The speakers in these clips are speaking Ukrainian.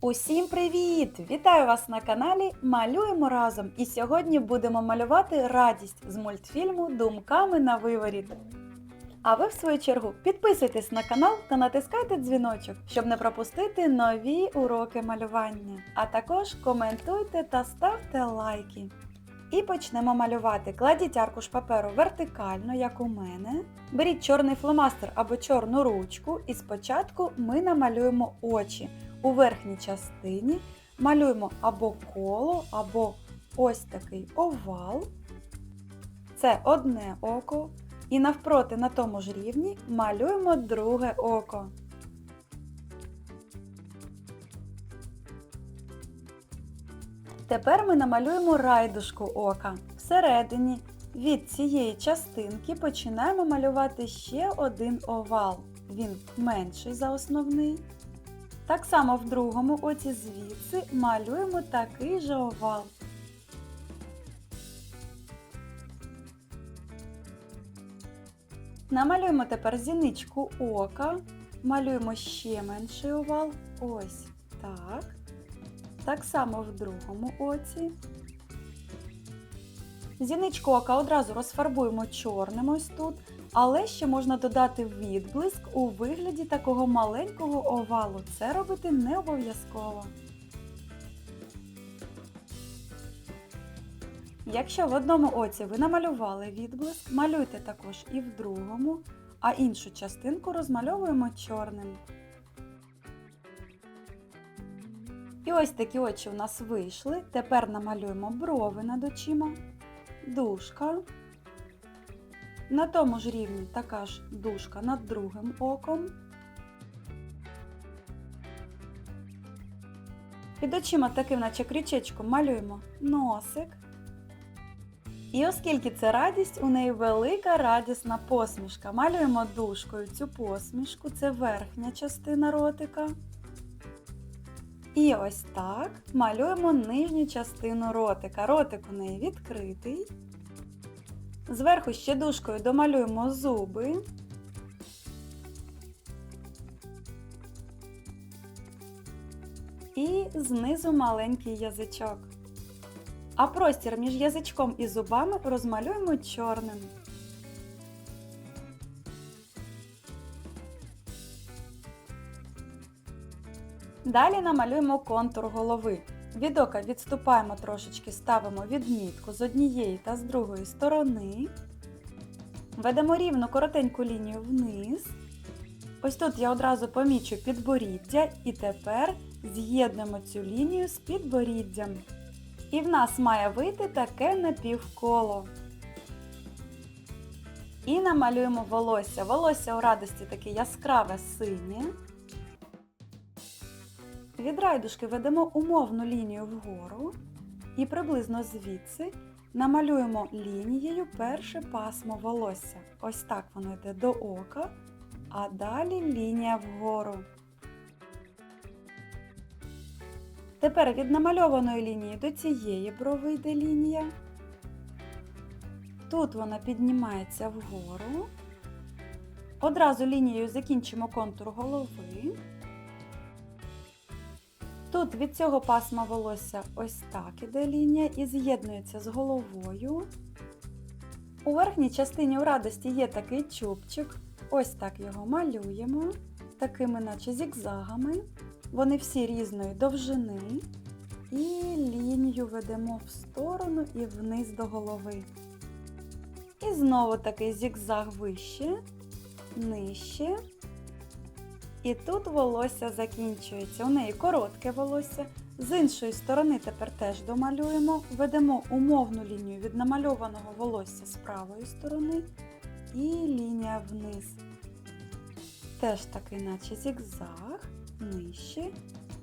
Усім привіт! Вітаю вас на каналі Малюємо разом! І сьогодні будемо малювати радість з мультфільму Думками на виворіт. А ви, в свою чергу, підписуйтесь на канал та натискайте дзвіночок, щоб не пропустити нові уроки малювання. А також коментуйте та ставте лайки. І почнемо малювати. Кладіть аркуш паперу вертикально, як у мене. Беріть чорний фломастер або чорну ручку, і спочатку ми намалюємо очі. У верхній частині малюємо або коло, або ось такий овал. Це одне око. І навпроти на тому ж рівні малюємо друге око. Тепер ми намалюємо райдушку ока. Всередині від цієї частинки починаємо малювати ще один овал. Він менший за основний. Так само в другому оці звідси малюємо такий же овал. Намалюємо тепер зіничку ока, малюємо ще менший овал. Ось так. Так само в другому оці. Зіничку ока одразу розфарбуємо чорним ось тут, але ще можна додати відблиск у вигляді такого маленького овалу. Це робити не обов'язково. Якщо в одному оці ви намалювали відблиск, малюйте також і в другому, а іншу частинку розмальовуємо чорним. І ось такі очі у нас вийшли. Тепер намалюємо брови над очима, дужка. На тому ж рівні така ж дужка над другим оком. Під очима таким, наче крючечком, малюємо носик. І оскільки це радість, у неї велика радісна посмішка. Малюємо дужкою цю посмішку, це верхня частина ротика. І ось так малюємо нижню частину ротика. Ротик у неї відкритий. Зверху ще дужкою домалюємо зуби. І знизу маленький язичок. А простір між язичком і зубами розмалюємо чорним. Далі намалюємо контур голови. Від ока відступаємо трошечки, ставимо відмітку з однієї та з другої сторони. Ведемо рівну коротеньку лінію вниз. Ось тут я одразу помічу підборіддя і тепер з'єднуємо цю лінію з підборіддям. І в нас має вийти таке напівколо. І намалюємо волосся. Волосся у радості таке яскраве синє. Від райдушки ведемо умовну лінію вгору і приблизно звідси намалюємо лінією перше пасмо волосся. Ось так воно йде до ока, а далі лінія вгору. Тепер від намальованої лінії до цієї брови йде лінія. Тут вона піднімається вгору. Одразу лінією закінчимо контур голови. Тут від цього пасма волосся ось так іде лінія і з'єднується з головою. У верхній частині у радості є такий чубчик. Ось так його малюємо, такими наче зігзагами. Вони всі різної довжини. І лінію ведемо в сторону і вниз до голови. І знову такий зігзаг вище, нижче. І тут волосся закінчується. У неї коротке волосся. З іншої сторони тепер теж домалюємо. Ведемо умовну лінію від намальованого волосся з правої сторони і лінія вниз. Теж такий, наче зігзаг нижче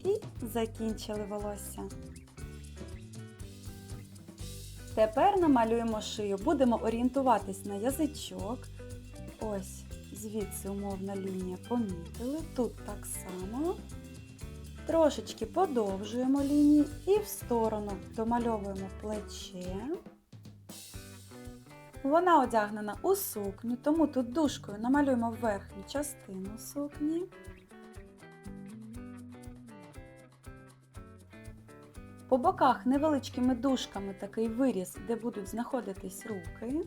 і закінчили волосся. Тепер намалюємо шию. Будемо орієнтуватись на язичок. Ось, звідси умовна лінія помітили. Тут так само. Трошечки подовжуємо лінії і в сторону домальовуємо плече. Вона одягнена у сукню, тому тут дужкою намалюємо верхню частину сукні. По боках невеличкими дужками такий виріз, де будуть знаходитись руки.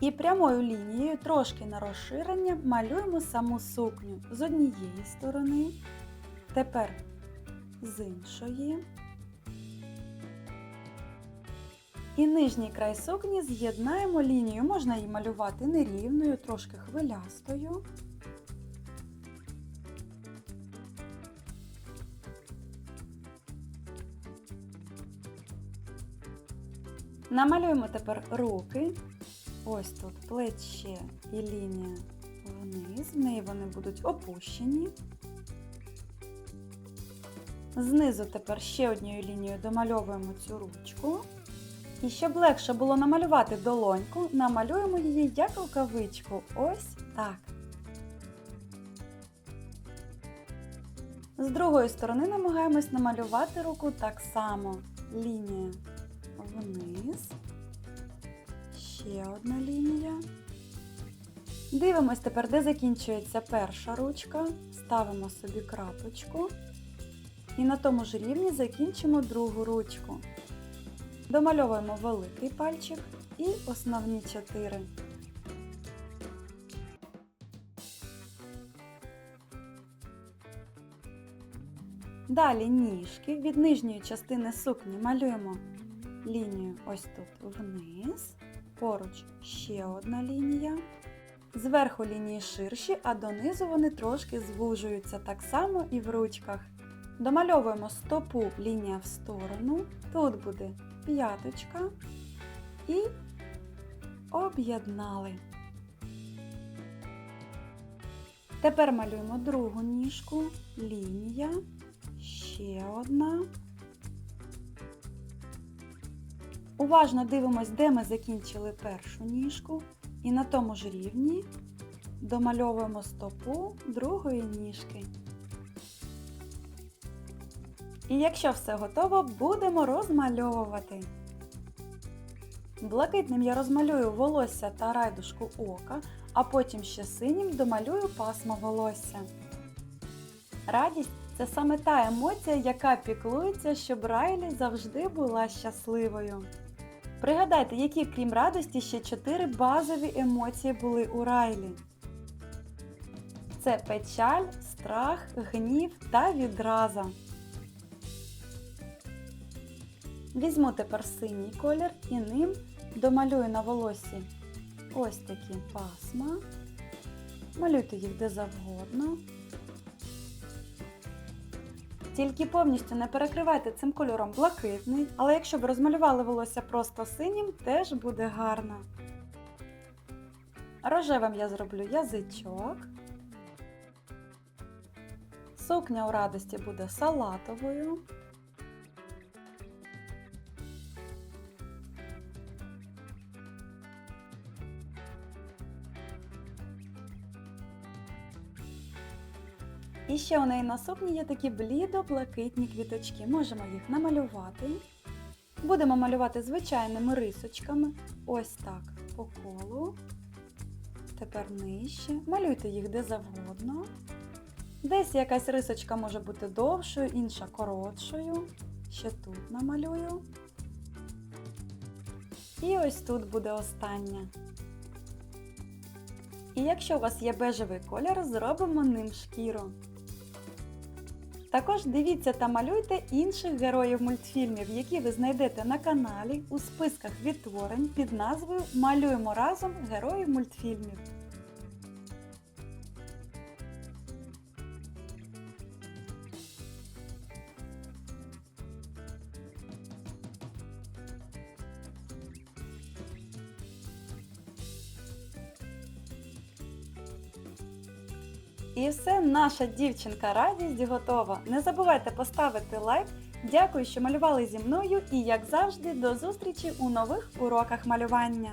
І прямою лінією трошки на розширення малюємо саму сукню з однієї сторони, тепер з іншої. І нижній край сукні з'єднаємо лінію, можна її малювати нерівною, трошки хвилястою. Намалюємо тепер руки. Ось тут плече і лінія вниз, в неї вони будуть опущені. Знизу тепер ще однією лінією домальовуємо цю ручку. І щоб легше було намалювати долоньку, намалюємо її як рукавичку. Ось так. З другої сторони намагаємось намалювати руку так само. Лінія вниз. Ще одна лінія. Дивимось тепер, де закінчується перша ручка. Ставимо собі крапочку. І на тому ж рівні закінчимо другу ручку. Домальовуємо великий пальчик і основні чотири. Далі ніжки від нижньої частини сукні малюємо лінію ось тут вниз, поруч ще одна лінія. Зверху лінії ширші, а донизу вони трошки звужуються, так само і в ручках. Домальовуємо стопу лінія в сторону, тут буде п'яточка і об'єднали. Тепер малюємо другу ніжку, лінія, ще одна. Уважно дивимось, де ми закінчили першу ніжку, і на тому ж рівні домальовуємо стопу другої ніжки. І якщо все готово, будемо розмальовувати. Блакитним я розмалюю волосся та райдушку ока, а потім ще синім домалюю пасмо волосся. Радість це саме та емоція, яка піклується, щоб Райлі завжди була щасливою. Пригадайте, які, крім радості, ще чотири базові емоції були у Райлі. Це печаль, страх, гнів та відраза. Візьму тепер синій колір і ним домалюю на волосі ось такі пасма. Малюйте їх де завгодно. Тільки повністю не перекривайте цим кольором блакитний, але якщо ви розмалювали волосся просто синім, теж буде гарно. Рожевим я зроблю язичок. Сукня у радості буде салатовою. І ще у неї на сукні є такі блідо-блакитні квіточки. Можемо їх намалювати. Будемо малювати звичайними рисочками. Ось так по колу. Тепер нижче. Малюйте їх де завгодно. Десь якась рисочка може бути довшою, інша коротшою. Ще тут намалюю. І ось тут буде остання. І якщо у вас є бежевий колір, зробимо ним шкіру. Також дивіться та малюйте інших героїв мультфільмів, які ви знайдете на каналі у списках відтворень під назвою Малюємо разом героїв мультфільмів. І все, наша дівчинка радість готова. Не забувайте поставити лайк. Дякую, що малювали зі мною і, як завжди, до зустрічі у нових уроках малювання.